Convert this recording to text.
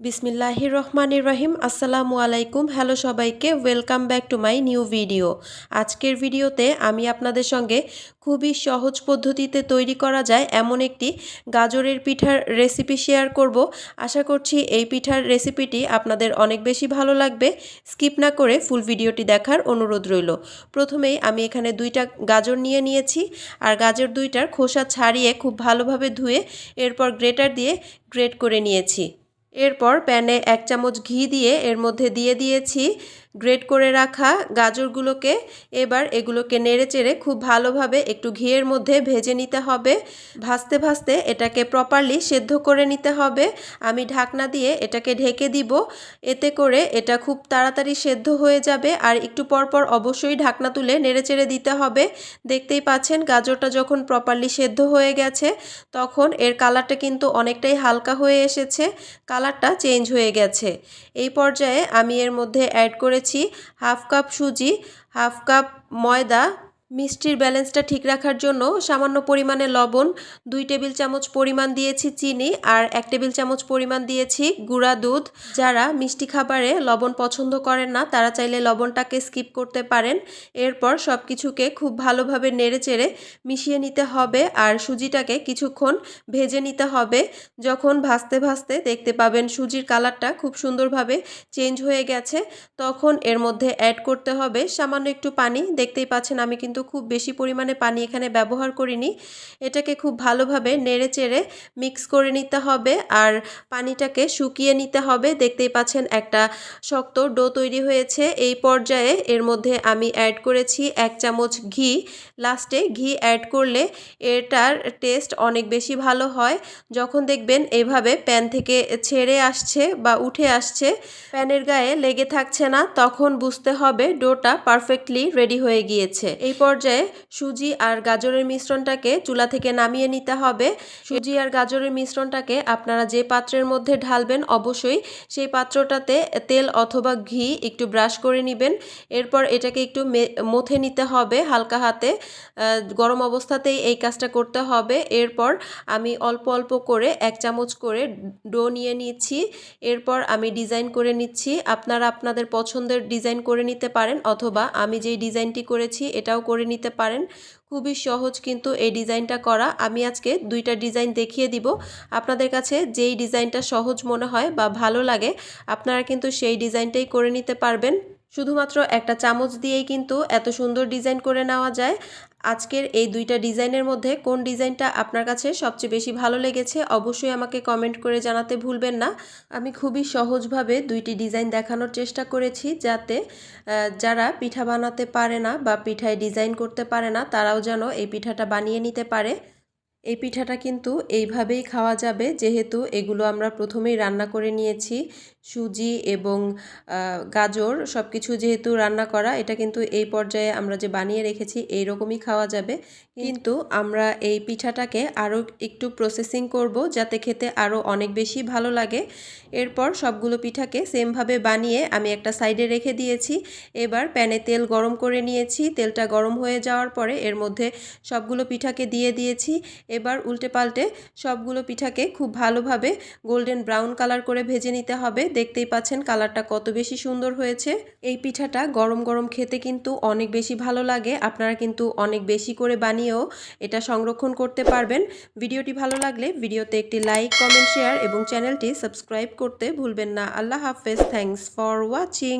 বিসমিল্লাহির রহমান রহিম। আসসালামু আলাইকুম। হ্যালো সবাইকে। Welcome back to my new video আজকের ভিডিওতে আমি আপনাদের সঙ্গে খুবই সহজ পদ্ধতিতে তৈরি করা যায় এমন একটি গাজরের পিঠার রেসিপি শেয়ার করব। আশা করছি এই পিঠার রেসিপিটি আপনাদের অনেক বেশি ভালো লাগবে। স্কিপ না করে ফুল ভিডিওটি দেখার অনুরোধ রইল। প্রথমেই আমি এখানে দুইটা গাজর নিয়ে নিয়েছি আর গাজর দুইটার খোসা ছাড়িয়ে খুব ভালোভাবে ধুয়ে এরপর গ্রেটার দিয়ে গ্রেট করে নিয়েছি। এরপর প্যানে এক চামচ ঘি দিয়ে এর মধ্যে দিয়ে দিয়েছি গ্রেট করে রাখা গাজরগুলোকে এবার এগুলোকে নেড়ে চেড়ে খুব ভালোভাবে একটু ঘিয়ের মধ্যে ভেজে নিতে হবে। ভাজতে ভাজতে এটাকে প্রপারলি সেদ্ধ করে নিতে হবে। আমি ঢাকনা দিয়ে এটাকে ঢেকে দিব। এতে করে এটা খুব তাড়াতাড়ি সেদ্ধ হয়ে যাবে আর একটু পরপর অবশ্যই ঢাকনা তুলে নেড়ে চেড়ে দিতে হবে। দেখতেই পাচ্ছেন গাজরটা যখন প্রপারলি সেদ্ধ হয়ে গেছে, তখন এর কালারটা কিন্তু অনেকটাই হালকা হয়ে এসেছে। কালারটা চেঞ্জ হয়ে গেছে। এই পর্যায়ে আমি এর মধ্যে অ্যাড করেছি হাফ কাপ সুজি হাফ কাপ ময়দা মিষ্টির ব্যালেন্সটা ঠিক রাখার জন্য সামান্য পরিমাণে লবণ, দুই টেবিল চামচ পরিমাণ দিয়েছি চিনি আর এক টেবিল চামচ পরিমাণ দিয়েছি গুঁড়া দুধ। যারা মিষ্টি খাবারে লবণ পছন্দ করেন না, তারা চাইলে লবণটাকে স্কিপ করতে পারেন। এরপর সব কিছুকে খুব ভালোভাবে নেড়ে চেড়ে মিশিয়ে নিতে হবে আর সুজিটাকে কিছুক্ষণ ভেজে নিতে হবে। যখন ভাজতে ভাজতে দেখতে পাবেন সুজির কালারটা খুব সুন্দরভাবে চেঞ্জ হয়ে গেছে। তখন এর মধ্যে অ্যাড করতে হবে সামান্য একটু পানি। দেখতেই পাচ্ছেন আমি কিন্তু খুব বেশি পরিমাণে পানি এখানে ব্যবহার করিনি। এটাকে খুব ভালোভাবে নেড়ে চেড়ে মিক্স করে নিতে হবে আর পানিটাকে শুকিয়ে নিতে হবে। দেখতেই পাচ্ছেন একটা শক্ত ডো তৈরি হয়েছে। এই পর্যায়ে এর মধ্যে আমি অ্যাড করেছি এক চামচ ঘি। লাস্টে ঘি অ্যাড করলে এটার টেস্ট অনেক বেশি ভালো হয়। যখন দেখবেন এভাবে প্যান থেকে ছেড়ে আসছে বা উঠে আসছে, প্যানের গায়ে লেগে থাকছে না, তখন বুঝতে হবে ডোটা পারফেক্টলি রেডি হয়ে গিয়েছে। এই পর্যায়ে সুজি আর গাজরের মিশ্রণটাকে চুলা থেকে নামিয়ে নিতে হবে। সুজি আর গাজরের মিশ্রণটাকে আপনারা যে পাত্রের মধ্যে ঢালবেন অবশ্যই সেই পাত্রটাতে তেল অথবা ঘি একটু ব্রাশ করে নেবেন। এরপর এটাকে একটু মথে নিতে হবে হালকা হাতে। গরম অবস্থাতেই এই কাজটা করতে হবে। এরপর আমি অল্প অল্প করে এক চামচ করে ডো নিয়ে নিচ্ছি। এরপর আমি ডিজাইন করে নিচ্ছি। আপনারা আপনাদের পছন্দের ডিজাইন করে নিতে পারেন অথবা আমি যেই ডিজাইনটি করেছি এটাও করে নিতে পারেন। খুবই সহজ কিন্তু এই ডিজাইনটা করা। আমি আজকে দুইটা ডিজাইন দেখিয়ে দিব। আপনাদের কাছে যেই ডিজাইনটা সহজ মনে হয় বা ভালো লাগে, আপনারা কিন্তু সেই ডিজাইনটাই করে নিতে পারবেন। শুধুমাত্র একটা চামচ দিয়েই কিন্তু এত সুন্দর ডিজাইন করে নেওয়া যায়। আজকের এই দুইটা ডিজাইনের মধ্যে কোন ডিজাইনটা আপনার কাছে সবচেয়ে বেশি ভালো লেগেছে অবশ্যই আমাকে কমেন্ট করে জানাতে ভুলবেন না। আমি খুবই সহজভাবে দুইটি ডিজাইন দেখানোর চেষ্টা করেছি যাতে যারা পিঠা বানাতে পারে না বা পিঠায় ডিজাইন করতে পারে না, তারাও যেন এই পিঠাটা বানিয়ে নিতে পারে। এই পিঠাটা কিন্তু এইভাবেই খাওয়া যাবে। যেহেতু এগুলো আমরা প্রথমেই রান্না করে নিয়েছি, সুজি এবং গাজর সব কিছু যেহেতু রান্না করা, এটা কিন্তু এই পর্যায়ে আমরা যে বানিয়ে রেখেছি এই রকমই খাওয়া যাবে। কিন্তু আমরা এই পিঠাটাকে আরও একটু প্রসেসিং করব যাতে খেতে আরও অনেক বেশি ভালো লাগে। এরপর সবগুলো পিঠাকে সেমভাবে বানিয়ে আমি একটা সাইডে রেখে দিয়েছি। এবার প্যানে তেল গরম করে নিয়েছি। তেলটা গরম হয়ে যাওয়ার পরে এর মধ্যে সবগুলো পিঠাকে দিয়ে দিয়েছি। এবার উল্টে পাল্টে সবগুলো পিঠাকে খুব ভালোভাবে গোল্ডেন ব্রাউন কালার করে ভেজে নিতে হবে। দেখতেই পাচ্ছেন কালারটা কত বেশি সুন্দর হয়েছে। এই পিঠাটা গরম গরম খেতে কিন্তু অনেক বেশি ভালো লাগে। আপনারা কিন্তু অনেক বেশি করে বানিয়েও এটা সংরক্ষণ করতে পারবেন। ভিডিওটি ভালো লাগলে ভিডিওতে একটি লাইক কমেন্ট শেয়ার এবং চ্যানেলটি সাবস্ক্রাইব করতে ভুলবেন না। আল্লাহ হাফেজ। Thanks for watching